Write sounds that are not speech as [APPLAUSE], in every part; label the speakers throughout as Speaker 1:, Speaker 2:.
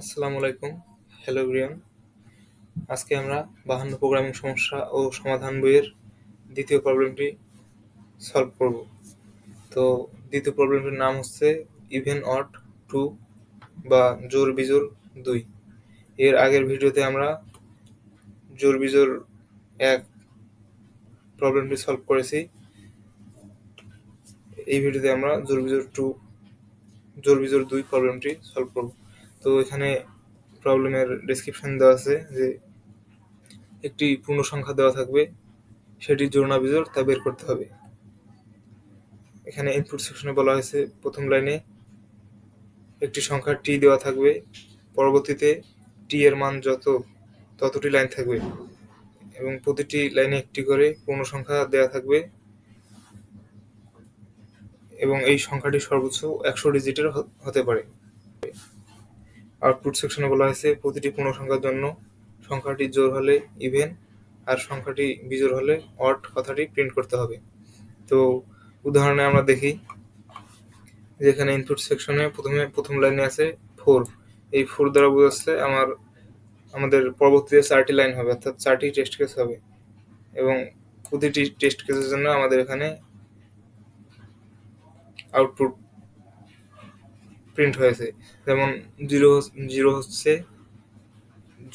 Speaker 1: আসসালামু আলাইকুম। Hello Brian আজকে আমরা বাহান্ন প্রোগ্রামিং সমস্যা ও সমাধান বইয়ের দ্বিতীয় প্রবলেমটি সলভ করব। তো দ্বিতীয় প্রবলেমটির নাম হচ্ছে ইভেন অট টু বা জোর বিজোর দুই। এর আগের ভিডিওতে আমরা জোর বিজোর এক প্রবলেমটি সলভ করেছি। এই ভিডিওতে আমরা জোর বিজোর টু জোর বিজোর দুই প্রবলেমটি সলভ করব। তো এখানে প্রবলেমের ডেসক্রিপশন দেওয়া আছে যে একটি পূর্ণ সংখ্যা দেওয়া থাকবে, সেটি জোর না বিজোর তা বের করতে হবে। এখানে ইনপুট সেকশনে বলা হয়েছে প্রথম লাইনে একটি সংখ্যা টি দেওয়া থাকবে, পরবর্তীতে টি এর মান যত, ততটি লাইন থাকবে এবং প্রতিটি লাইনে একটি করে পূর্ণ সংখ্যা দেওয়া থাকবে এবং এই সংখ্যাটি সর্বোচ্চ একশো ডিজিটের হতে পারে। আউটপুট সেকশনে বলা হয়েছে, প্রতিটি পূর্ণ সংখ্যার জন্য সংখ্যাটি জোর হলে ইভেন আর সংখ্যাটি বিজোর হলে অট কথাটি প্রিন্ট করতে হবে। তো উদাহরণে আমরা দেখি, যেখানে ইনপুট সেকশনে প্রথমে, প্রথম লাইনে আছে ফোর এই ফোর দ্বারা বোঝাচ্ছে আমার, আমাদের পরবর্তীতে চারটি লাইন হবে, অর্থাৎ চারটি টেস্ট কেস হবে। এবং প্রতিটি টেস্ট কেসের জন্য আমাদের এখানে আউটপুট প্রিন্ট হয়েছে। যেমন জিরো জিরো হচ্ছে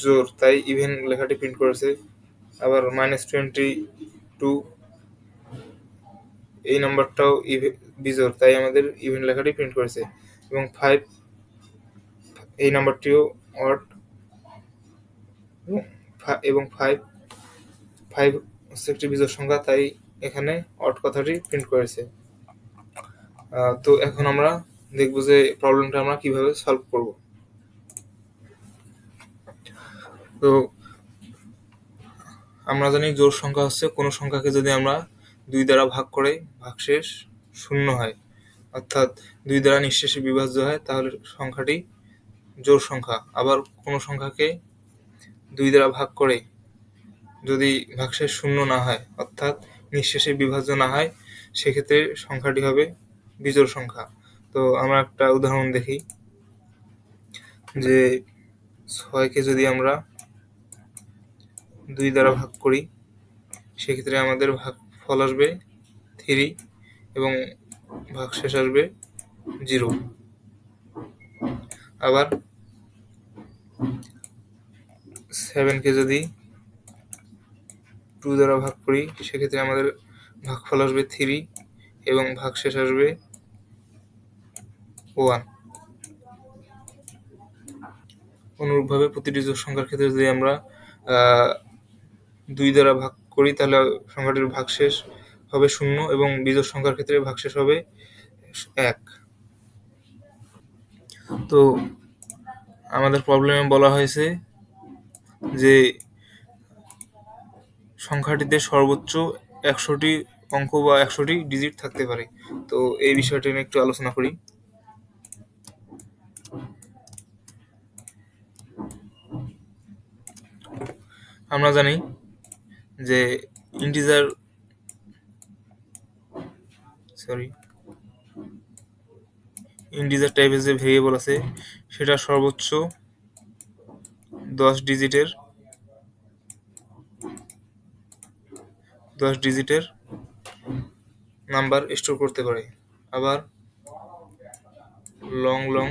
Speaker 1: জোর, তাই ইভেন লেখাটি প্রিন্ট করেছে। আবার মাইনাস টোয়েন্টি টু এই নাম্বারটাও বিজোর তাই আমাদের ইভেন লেখাটি প্রিন্ট করেছে। এবং ফাইভ এই নাম্বারটিও অড এবং ফাইভ ফাইভ হচ্ছে একটি বিজোর সংখ্যা, তাই এখানে অট কথাটি প্রিন্ট করেছে। তো এখন আমরা দেখব যে প্রবলেমটা আমরা কীভাবে সলভ করব। তো, আমরা জানি জোর সংখ্যা হচ্ছে, কোনো সংখ্যাকে যদি আমরা দুই দ্বারা ভাগ করে, ভাগশেষ শূন্য হয়, অর্থাৎ দুই দ্বারা নিঃশেষে বিভাজ্য হয়, তাহলে সংখ্যাটি জোর সংখ্যা। আবার কোনো সংখ্যাকে দুই দ্বারা ভাগ করে যদি ভাগশেষ শূন্য না হয়, অর্থাৎ নিঃশেষে বিভাজ্য না হয়, সেক্ষেত্রে সংখ্যাটি হবে বিজোড় সংখ্যা। তো আমরা একটা উদাহরণ দেখি। যে ছয়কে যদি আমরা দুই দ্বারা ভাগ করি, সেক্ষেত্রে আমাদের ভাগ ফল আসবে থ্রি এবং ভাগ শেষ আসবে জিরো। আবার সেভেনকে যদি টু দ্বারা ভাগ করি, সেক্ষেত্রে আমাদের ভাগফল আসবে থ্রি এবং ভাগ শেষ আসবে ওয়ান অনুরূপভাবে প্রতিটি জোড় সংখ্যার ক্ষেত্রে যদি আমরা দুই দ্বারা ভাগ করি, তাহলে সংখ্যাটির ভাগশেষ হবে শূন্য এবং বিজোড় সংখ্যার ক্ষেত্রে ভাগশেষ হবে এক। তো আমাদের প্রবলেমে বলা হয়েছে যে সংখ্যাটিতে সর্বোচ্চ একশোটি অঙ্ক বা একশোটি ডিজিট থাকতে পারে। তো এই বিষয়টি নিয়ে একটু আলোচনা করি। আমরা জানি যে ইন্টিজার সরি ইন্টিজার টাইপের যে ভেরিয়েবল আছে, সেটা সর্বোচ্চ দশ ডিজিটের দশ ডিজিটের নাম্বার স্টোর করতে পারে। আবার লং লং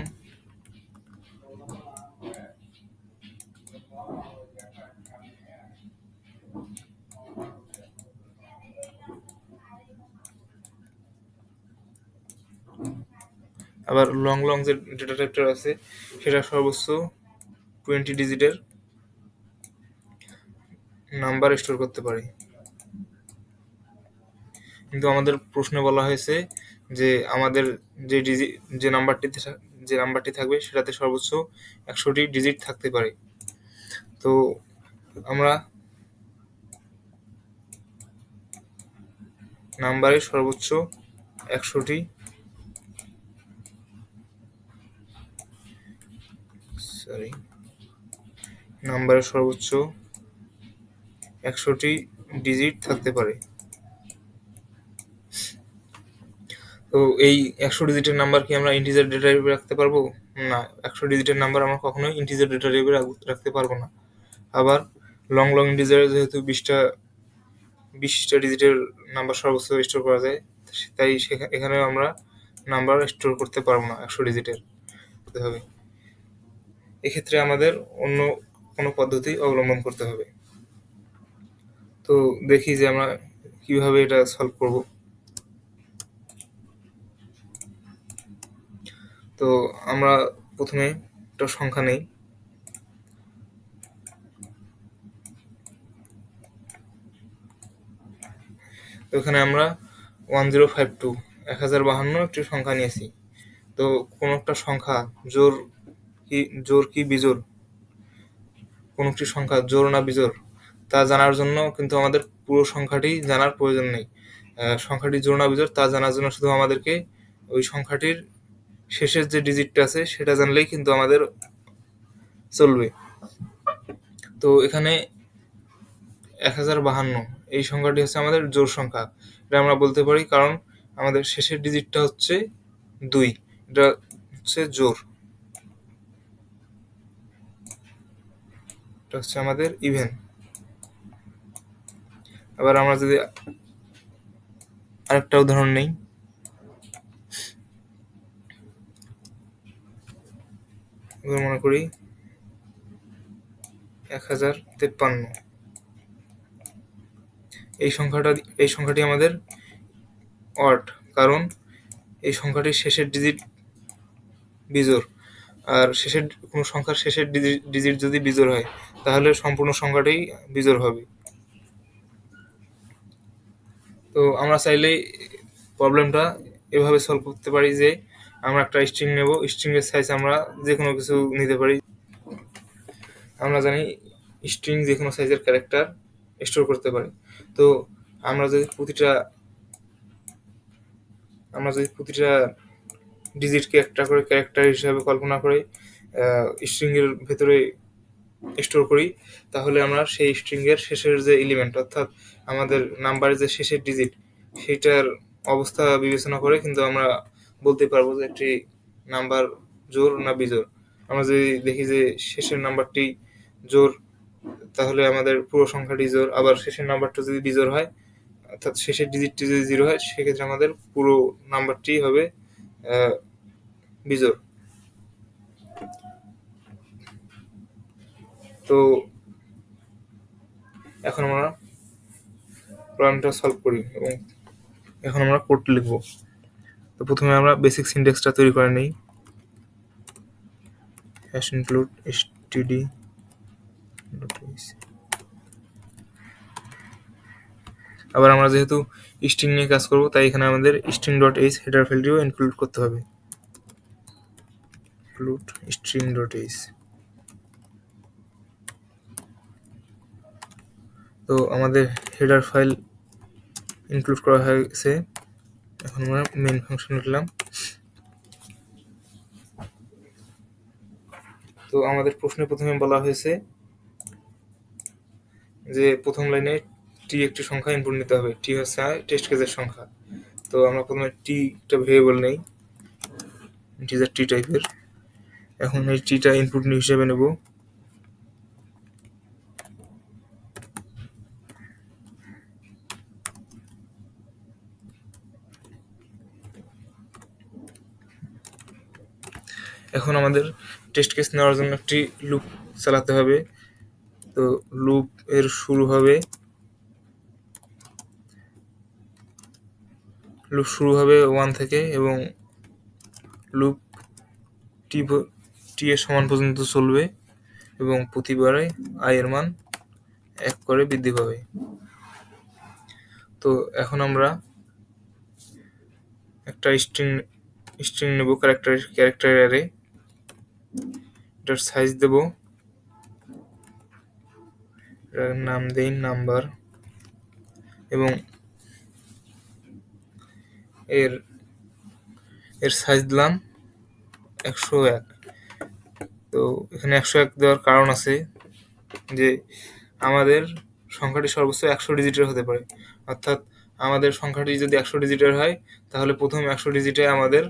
Speaker 1: আবার লং লং যে ডেটা টাইপটা আছে, সেটা সর্বোচ্চ টোয়েন্টি ডিজিটের নাম্বার স্টোর করতে পারি। কিন্তু আমাদের প্রশ্নে বলা হয়েছে যে আমাদের যে ডিজিট যে নাম্বারটিতে যে নাম্বারটি থাকবে, সেটাতে সর্বোচ্চ একশোটি ডিজিট থাকতে পারে। তো আমরা নাম্বারে সর্বোচ্চ একশোটি সরি নাম্বারের সর্বোচ্চ একশোটি ডিজিট থাকতে পারে। তো এই একশো ডিজিটের নাম্বার কি আমরা ইন্টিজার ডেটা রাখতে পারব? না, একশো ডিজিটের নাম্বার আমরা কখনোই ইন্টিজার ডেটা টাইপে রাখতে পারব না। আবার লং লং ইন্টিজারে যেহেতু বিশটা বিশটা ডিজিটের নাম্বার সর্বোচ্চ স্টোর করা যায়, তাই এখানে আমরা নাম্বার স্টোর করতে পারব না একশো ডিজিটের হবে। এক্ষেত্রে আমাদের অন্য কোনো পদ্ধতি অবলম্বন করতে হবে। তো দেখি যে আমরা কীভাবে এটা সলভ করব। তো আমরা প্রথমে একটা সংখ্যা নেই। তো এখানে আমরা ওয়ান জিরো ফাইভ টু এক হাজার বাহান্ন একটি সংখ্যা নিয়েছি। তো কোনো একটা সংখ্যা জোর জোর কি বিজোর? কোনো সংখ্যা জোর না বিজোর? তা জানার জন্য কিন্তু আমাদের পুরো সংখ্যাটি জানার প্রয়োজন নেই। সংখ্যাটি জোর না বিজোর, তা জানার জন্য শুধু আমাদেরকে ওই সংখ্যাটির শেষের যে ডিজিটটা আছে, সেটা জানলেই কিন্তু আমাদের চলবে। তো এখানে এক হাজার বাহান্ন, এই সংখ্যাটি হচ্ছে আমাদের জোর সংখ্যা। এটা আমরা বলতে পারি কারণ আমাদের শেষের ডিজিটটা হচ্ছে দুই, এটা হচ্ছে জোর। এটা হচ্ছে আমাদের ইভেন আবার আমরা যদি আরেকটা উদাহরণ নেই। মনে করি এক হাজার তেপ্পান্ন। এই সংখ্যাটা, এই সংখ্যাটি আমাদের অড কারণ এই সংখ্যাটির শেষের ডিজিট বিজোর আর শেষের, কোনো সংখ্যার শেষের ডিজিট যদি বিজোর হয় তাহলে সম্পূর্ণ সংখ্যাটাই বিজোর হবে। তো আমরা চাইলেই প্রবলেমটা এভাবে সলভ করতে পারি যে আমরা একটা স্ট্রিং নেব স্ট্রিংয়ের সাইজ আমরা যে কোনো কিছু নিতে পারি। আমরা জানি স্ট্রিং যে কোনো সাইজের ক্যারেক্টার স্টোর করতে পারি। তো আমরা যদি প্রতিটা, আমরা যদি প্রতিটা ডিজিটকে একটা করে ক্যারেক্টার হিসাবে কল্পনা করে স্ট্রিংয়ের ভেতরে স্টোর করি, তাহলে আমরা সেই স্ট্রিংয়ের শেষের যে এলিমেন্ট অর্থাৎ আমাদের নাম্বারের যে শেষের ডিজিট সেইটার অবস্থা বিবেচনা করে কিন্তু আমরা বলতে পারব যে একটি নাম্বার জোর না বিজোর। আমরা যদি দেখি যে শেষের নাম্বারটি জোর, তাহলে আমাদের পুরো সংখ্যাটি জোর। আবার শেষের নাম্বারটা যদি বিজোর হয়, অর্থাৎ শেষের ডিজিটটি যদি জিরো হয়, সেক্ষেত্রে আমাদের পুরো নাম্বারটি হবে বিজোর। তো এখন আমরা প্রবলেমটা সলভ করি এবং এখন আমরা কোড লিখব। তো প্রথমে আমরা বেসিক সিনটেক্সটা তৈরি করে নিই। হ্যাশ ইনক্লুড std আবার আমরা যেহেতু স্ট্রিং নিয়ে কাজ করব, তাই এখানে আমাদের স্ট্রিং ডট এইচ হেডার ফাইলটিও ইনক্লুড করতে হবে। include string dot h তো আমাদের হেডার ফাইল ইনক্লুড করা হয়েছে। এখন আমরা মেন ফাংশন উঠলাম। তো আমাদের প্রশ্নে প্রথমে বলা হয়েছে যে প্রথম লাইনে টি একটি সংখ্যা ইনপুট নিতে হবে। টি হচ্ছে টেস্ট কেসের সংখ্যা। তো আমরা প্রথমে টি একটা ভেরিয়েবল নেই ইন্টিজার টি টাইপের এখন এই টিটা ইনপুট হিসেবে নেব। এখন আমাদের টেস্ট কেস নেওয়ার জন্য একটি লুপ চালাতে হবে। তো লুপ এর শুরু হবে। লুপ শুরু হবে ওয়ান থেকে এবং লুপ টি টি এর সমান পর্যন্ত চলবে এবং প্রতিবারে আয়ের মান এক করে বৃদ্ধি পাবে। তো এখন আমরা একটা স্ট্রিং স্ট্রিং নেব ক্যারেক্টার ক্যারেক্টার অ্যারে এটার সাইজ দেব। নাম দেই নাম্বার এবং এর এর সাইজ দিলাম একশো এক। তো এখানে একশো এক দেওয়ার কারণ আছে যে আমাদের সংখ্যাটি সর্বোচ্চ একশো ডিজিটের হতে পারে। অর্থাৎ আমাদের সংখ্যাটি যদি একশো ডিজিটের হয়, তাহলে প্রথম একশো ডিজিটে আমাদের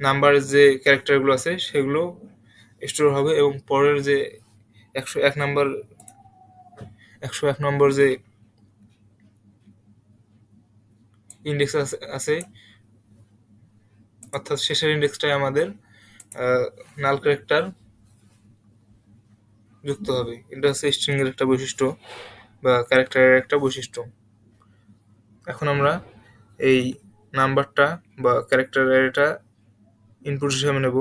Speaker 1: নাম্বারের যে ক্যারেক্টারগুলো আছে, সেগুলো স্টোর হবে এবং পরের যে একশো এক নম্বর, একশো এক নম্বর যে ইন্ডেক্স আছে অর্থাৎ শেষের ইন্ডেক্সটাই আমাদের নাল ক্যারেক্টার যুক্ত হবে। এটা হচ্ছে স্ট্রিং এর একটা বৈশিষ্ট্য বা ক্যারেক্টারের একটা বৈশিষ্ট্য। এখন আমরা এই নাম্বারটা বা ক্যারেক্টার এটা ইনপুট হিসাবে নেব।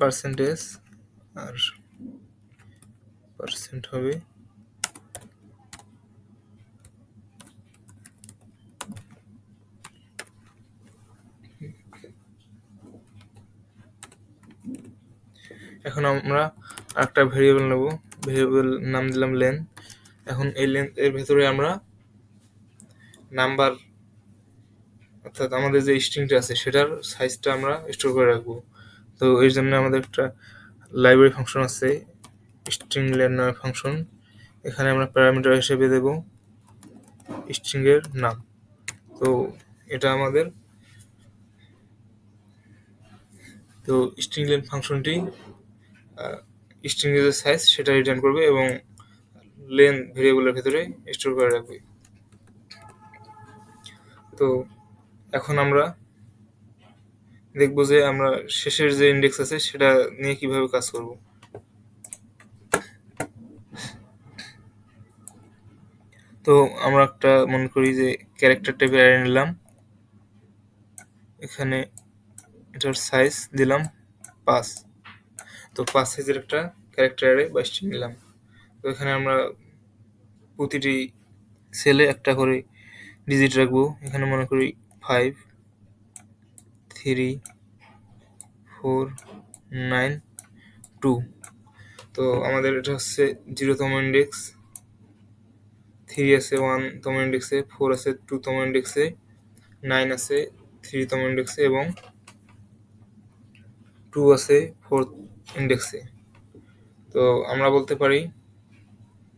Speaker 1: পার্সেন্টেজ আর পার্সেন্ট হবে। এখন আমরা একটা ভেরিয়েবল নেব। ভেরিয়েবল নাম দিলাম লেন এখন এই লেন এর ভেতরে আমরা নাম্বার, অর্থাৎ আমাদের যে স্ট্রিংটা আছে, সেটার সাইজটা আমরা স্টোর করে রাখব। তো এর জন্য আমাদের একটা লাইব্রেরি ফাংশন আছে স্ট্রিং লেন নামে ফাংশন এখানে আমরা প্যারামিটার হিসেবে দেব স্ট্রিংয়ের নাম। তো এটা আমাদের, তো স্ট্রিং লেন ফাংশনটি স্ট্রিং যে সাইজ সেটা রিটার্ন করবে এবং লেন ভেরিয়েবলের ভেতরে স্টোর করে রাখবে। তো এখন আমরা দেখব যে আমরা শেষের যে ইন্ডেক্স আছে, সেটা নিয়ে কীভাবে কাজ করব। তো আমরা একটা মনে করি যে ক্যারেক্টার টাইপের অ্যারে নিলাম। এখানে এটার সাইজ দিলাম পাঁচ। তো পাঁচ সাইজের একটা ক্যারেক্টার অ্যারে বা স্ট্রিং নিলাম। তো এখানে আমরা প্রতিটি সেলে একটা করে ডিজিট রাখব। এখানে মনে করি five three four nine two তো আমাদের এটা হচ্ছে জিরোতম ইন্ডেক্স থ্রি আছে ওয়ানতম ইন্ডেক্সে ফোর আছে টুতম ইন্ডেক্সে নাইন আছে থ্রিতম ইন্ডেক্সে এবং টু আছে ফোর্থ ইন্ডেক্সে তো আমরা বলতে পারি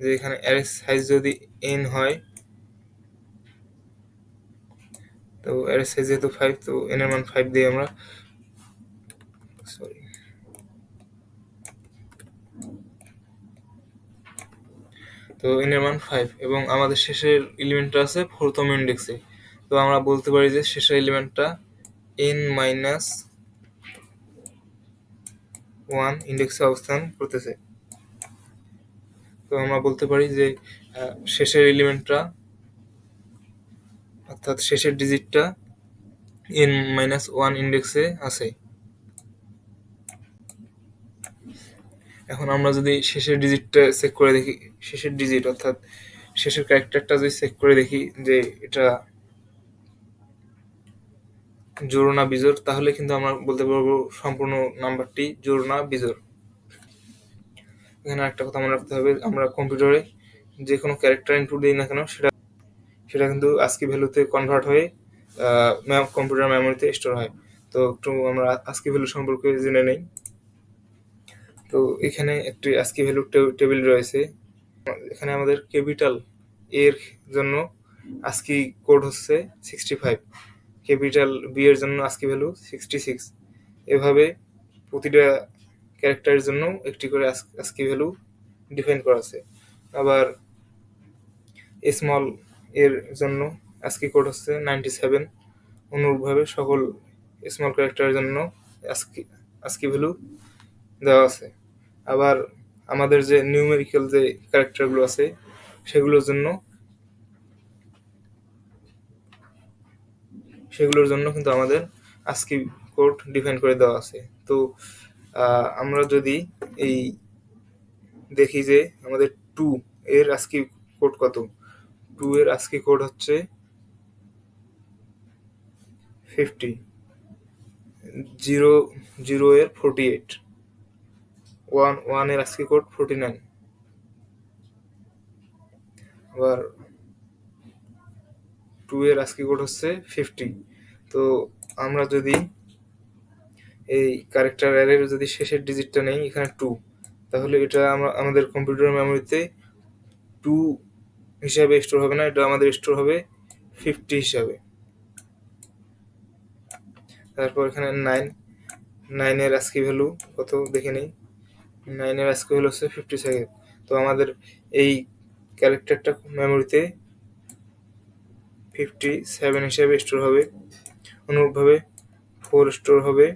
Speaker 1: যে এখানে অ্যারে সাইজ যদি এন হয় তো অ্যারে সাইজ যেহেতু ফাইভ তো এন এর মান ফাইভ দিয়ে আমরা। সরি তো এন এর মান ফাইভ এবং আমাদের শেষের এলিমেন্টটা আছে ফোরতম ইন্ডেক্সে তো আমরা বলতে পারি যে শেষের এলিমেন্টটা এন মাইনাস ওয়ান ইন্ডেক্সে অবস্থান করতেছে। তো আমরা বলতে পারি যে শেষের এলিমেন্টটা অর্থাৎ শেষের ডিজিটটা এন মাইনাস ওয়ান ইন্ডেক্সে আছে। এখন আমরা যদি শেষের ডিজিটটা চেক করে দেখি, শেষের ডিজিট অর্থাৎ শেষের ক্যারেক্টারটা যদি চেক করে দেখি যে এটা জোর না বিজোর তাহলে কিন্তু আমরা বলতে পারব সম্পূর্ণ নাম্বারটি জোর না বিজোর এখানে একটা কথা মনে রাখতে হবে, আমরা কম্পিউটারে যে কোনো ক্যারেক্টার ইনপুট দিই না কেন, সেটা সেটা কিন্তু আজকে ভ্যালুতে কনভার্ট হয়ে কম্পিউটার মেমোরিতে স্টোর হয়। তো একটু আমরা আজকি ভ্যালু সম্পর্কে জেনে নেই। তো এখানে একটি আজকি ভ্যালু টেবিল রয়েছে। এখানে আমাদের ক্যাপিটাল এর জন্য আজকি কোড হচ্ছে সিক্সটি ফাইভ ক্যাপিটাল বি এর জন্য আজকি ভ্যালু সিক্সটি সিক্স এভাবে প্রতিটা ক্যারেক্টারের জন্য একটি করে আজকি ভ্যালু ডিফাইন করা আছে। আবার স্মল এর জন্য আজকি কোড হচ্ছে নাইনটি সেভেন অনুরূপভাবে সকল স্মল ক্যারেক্টারের জন্য আজকি আজকি ভ্যালু দেওয়া আছে। আবার আমাদের যে নিউমেরিক্যাল যে ক্যারেক্টারগুলো আছে, সেগুলোর জন্য সেগুলোর জন্য কিন্তু আমাদের আজকি কোড ডিফাইন করে দেওয়া আছে। তো আমরা যদি এই দেখি যে আমাদের টু এর আজকি কোড কত টু এর আজকি কোড হচ্ছে ফিফটি জিরো জিরো এর ফোরটি এইট ওয়ান ওয়ানের আজকি কোড ফোরটি নাইন আবার টু এর আজকি কোড হচ্ছে ফিফটি তো আমরা যদি এই ক্যারেক্টার অ্যারের যদি শেষের ডিজিটটা নেই, এখানে টু তাহলে এটা আমরা, আমাদের কম্পিউটার মেমোরিতে টু হিসাবে স্টোর হবে না, এটা আমাদের স্টোর হবে ফিফটি হিসাবে। তারপর এখানে নাইন নাইনের আজকি ভ্যালু কত দেখে নেই। নাইনের আজকি ভ্যালু হচ্ছে ফিফটি সেকেন্ড তো আমাদের এই ক্যারেক্টারটা মেমোরিতে ফিফটি সেভেন হিসাবে স্টোর হবে। অনুরূপভাবে ফোর স্টোর হবে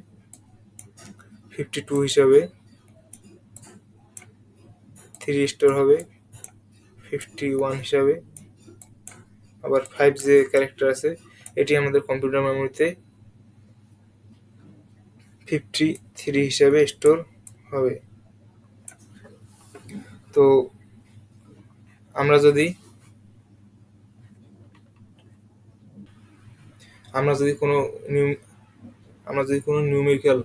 Speaker 1: ফিফটি টু হিসাবে। থ্রি স্টোর হবে। ফিফটি ওয়ান হিসাবে। আবার ফাইভ যে ক্যারেক্টার আছে। এটি আমাদের কম্পিউটার মেমোরিতে ফিফটি থ্রি হিসাবে স্টোর হবে। তো আমরা যদি আমরা যদি কোনো নিউ আমরা যদি কোনো নিউমেরিক্যাল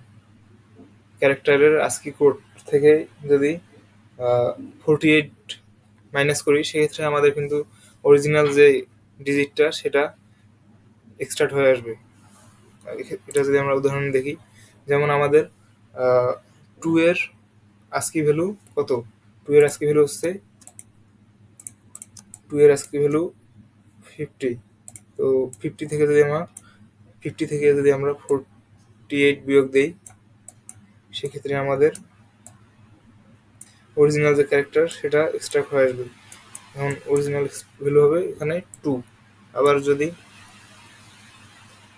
Speaker 1: ক্যারেক্টারের আস্কি কোড থেকে যদি ফোরটি এইট মাইনাস করি, সেক্ষেত্রে আমাদের কিন্তু অরিজিনাল যে ডিজিটটা সেটা এক্সট্রাক্ট হয়ে আসবে। এটা যদি আমরা উদাহরণ দেখি, যেমন আমাদের টু এর আস্কি ভ্যালু কত? টু এর আস্কি ভ্যালু হচ্ছে টু এর আস্কি ভ্যালু ফিফটি তো ফিফটি থেকে যদি আমরা ফিফটি থেকে যদি আমরা ফোরটি এইট বিয়োগ দিই, সেক্ষেত্রে আমাদের অরিজিনাল যে ক্যারেক্টার সেটা এক্সট্রাক্ট হয়ে আসবে। এখন অরিজিনাল ভ্যালু হবে এখানে টু আবার যদি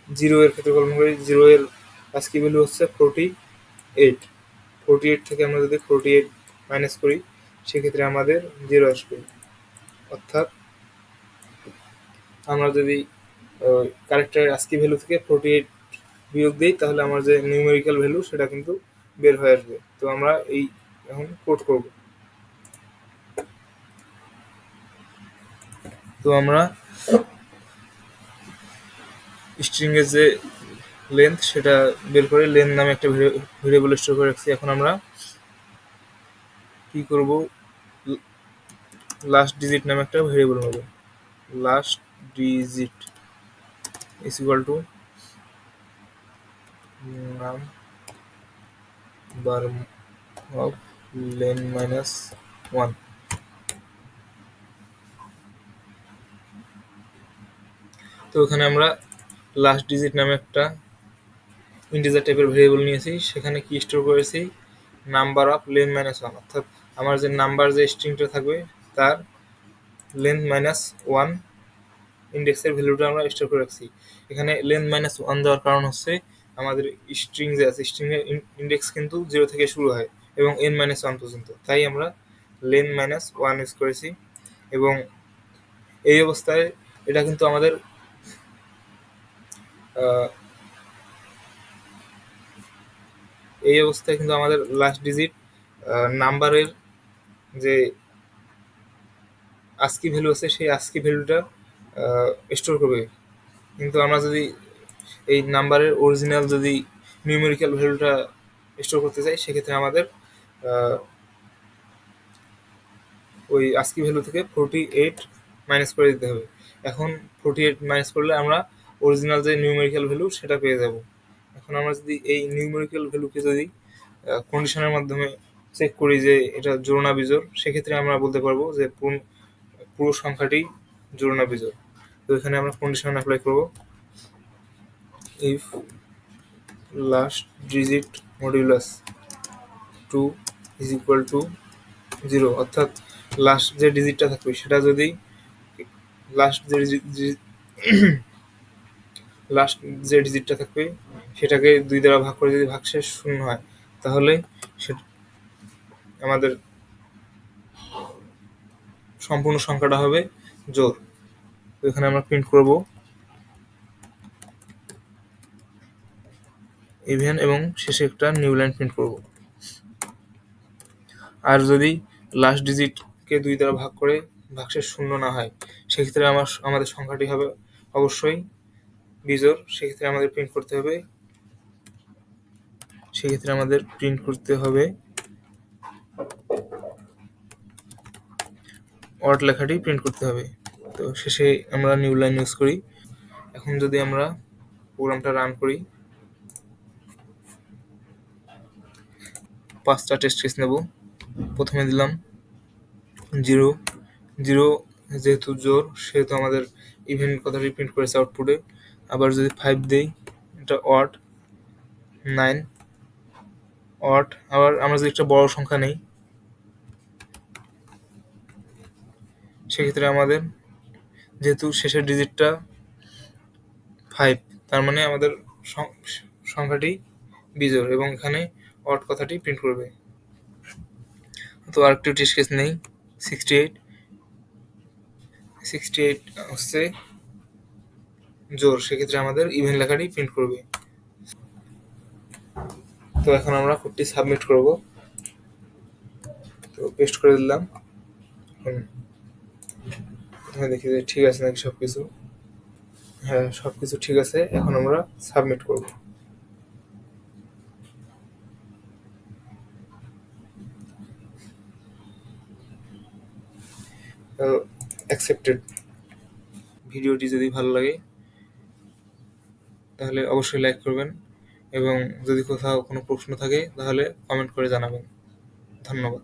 Speaker 1: জিরো এর ক্ষেত্রে কল্পনা করি জিরো এর আজকে ভ্যালু হচ্ছে ফোরটি এইট ফোরটি এইট থেকে আমরা যদি ফোরটি এইট মাইনাস করি, সেক্ষেত্রে আমাদের জিরো আসবে। অর্থাৎ আমরা যদি ক্যারেক্টারের আজকি ভ্যালু থেকে ফোরটি এইট বিয়োগ দিই, তাহলে আমার যে নিউমেরিক্যাল ভ্যালু সেটা কিন্তু বের হয়ে আসবে। তো আমরা এই এখন কোড করব। তো আমরা স্ট্রিং এর যে লেন্থ সেটা বের করে লেন্থ নামে একটা ভেরিয়েবল স্টোর করে রাখছি। এখন আমরা কি করব? লাস্ট ডিজিট নামে একটা ভেরিয়েবল হবে। Last digit is equal to number of len minus one. তো ওখানে আমরা লাস্ট ডিজিট নামে একটা ইন্টিজার টাইপের ভেরিয়েবল নিয়েছি, সেখানে কি স্টোর করেছি? Number of len minus one অর্থাৎ আমার যে নাম্বার যে স্ট্রিংটা থাকবে, তার লেন্থ মাইনাস ওয়ান ইন্ডেক্সের ভ্যালুটা আমরা স্টোর করে রাখছি। এখানে লেন্থ মাইনাস ওয়ান দেওয়ার কারণ হচ্ছে, আমাদের স্ট্রিং যে আছে স্ট্রিংয়ের ইন্ডেক্স কিন্তু জিরো থেকে শুরু হয়। এবং এন মাইনাস ওয়ান পর্যন্ত। তাই আমরা লেন মাইনাস ওয়ান ইউজ করেছি। এবং এই অবস্থায় এটা কিন্তু আমাদের এই অবস্থায় কিন্তু আমাদের লাস্ট ডিজিট নাম্বারের যে আস্কি ভ্যালু আছে, সেই আস্কি ভ্যালুটা স্টোর করবে। কিন্তু আমরা যদি এই নাম্বারের অরিজিনাল যদি নিউমেরিক্যাল ভ্যালুটা স্টোর করতে চাই, সেক্ষেত্রে আমাদের ওই আস্কি ভ্যালু থেকে ফোরটি এইট মাইনাস করে দিতে হবে। এখন ফোরটি এইট মাইনাস করলে আমরা অরিজিনাল যে নিউমেরিক্যাল ভ্যালু সেটা পেয়ে যাব। এখন আমরা যদি এই নিউমেরিক্যাল ভ্যালুকে যদি কন্ডিশনের মাধ্যমে চেক করি যে এটা জোর না বিজোর সেক্ষেত্রে আমরা বলতে পারব যে পুরো সংখ্যাটি জোর না বিজোর তো এখানে আমরা কন্ডিশন অ্যাপ্লাই করব। If last digit modulus two is equal to zero অর্থাৎ লাস্ট যে ডিজিটটা থাকবে, সেটা যদি লাস্ট যে লাস্ট [COUGHS] যে ডিজিটটা থাকবে, সেটাকে দুই দ্বারা ভাগ করে যদি ভাগশেষ শূন্য হয়, তাহলে আমাদের সম্পূর্ণ সংখ্যাটা হবে জোর। তো এখানে আমরা প্রিন্ট করব। ইভেন এবং শেষে একটা নিউ লাইন প্রিন্ট করব। আর যদি লাস্ট ডিজিটকে দুই দ্বারা ভাগ করে ভাগশেষ শূন্য না হয়, সেক্ষেত্রে আমার আমাদের সংখ্যাটি হবে অবশ্যই বিজোর সেক্ষেত্রে আমাদের প্রিন্ট করতে হবে, সেক্ষেত্রে আমাদের প্রিন্ট করতে হবে অট লেখাটি প্রিন্ট করতে হবে। তো শেষে আমরা নিউ লাইন ইউজ করি। এখন যদি আমরা প্রোগ্রামটা রান করি, পাঁচটা টেস্ট কেস নেব। প্রথমে দিলাম জিরো। জিরো যেহেতু জোর, সেহেতু আমাদের ইভেন কথাটি প্রিন্ট করেছে আউটপুটে আবার যদি ফাইভ দেই, এটা অড নাইন অড আবার আমরা যদি একটা বড় সংখ্যা নেই, সেক্ষেত্রে আমাদের যেহেতু শেষের ডিজিটটা ফাইভ তার মানে আমাদের সংখ্যাটি বিজোড় এবং এখানে অড কথাটি প্রিন্ট করবে। তো আরেকটি টেস্ট কেস নেই। সিক্সটি এইট সিক্সটি এইট হচ্ছে জোর, সেক্ষেত্রে আমাদের ইভেন লেখাটি প্রিন্ট করবে। তো এখন আমরা কোডটি সাবমিট করব। তো পেস্ট করে দিলাম। এখানে দেখি যে ঠিক আছে নাকি সব কিছু হ্যাঁ সব কিছু ঠিক আছে। এখন আমরা সাবমিট করব। অ্যাকসেপ্টেড ভিডিওটি যদি ভালো লাগে, তাহলে অবশ্যই লাইক করবেন এবং যদি কোথাও কোনো প্রশ্ন থাকে, তাহলে কমেন্ট করে জানাবেন। ধন্যবাদ।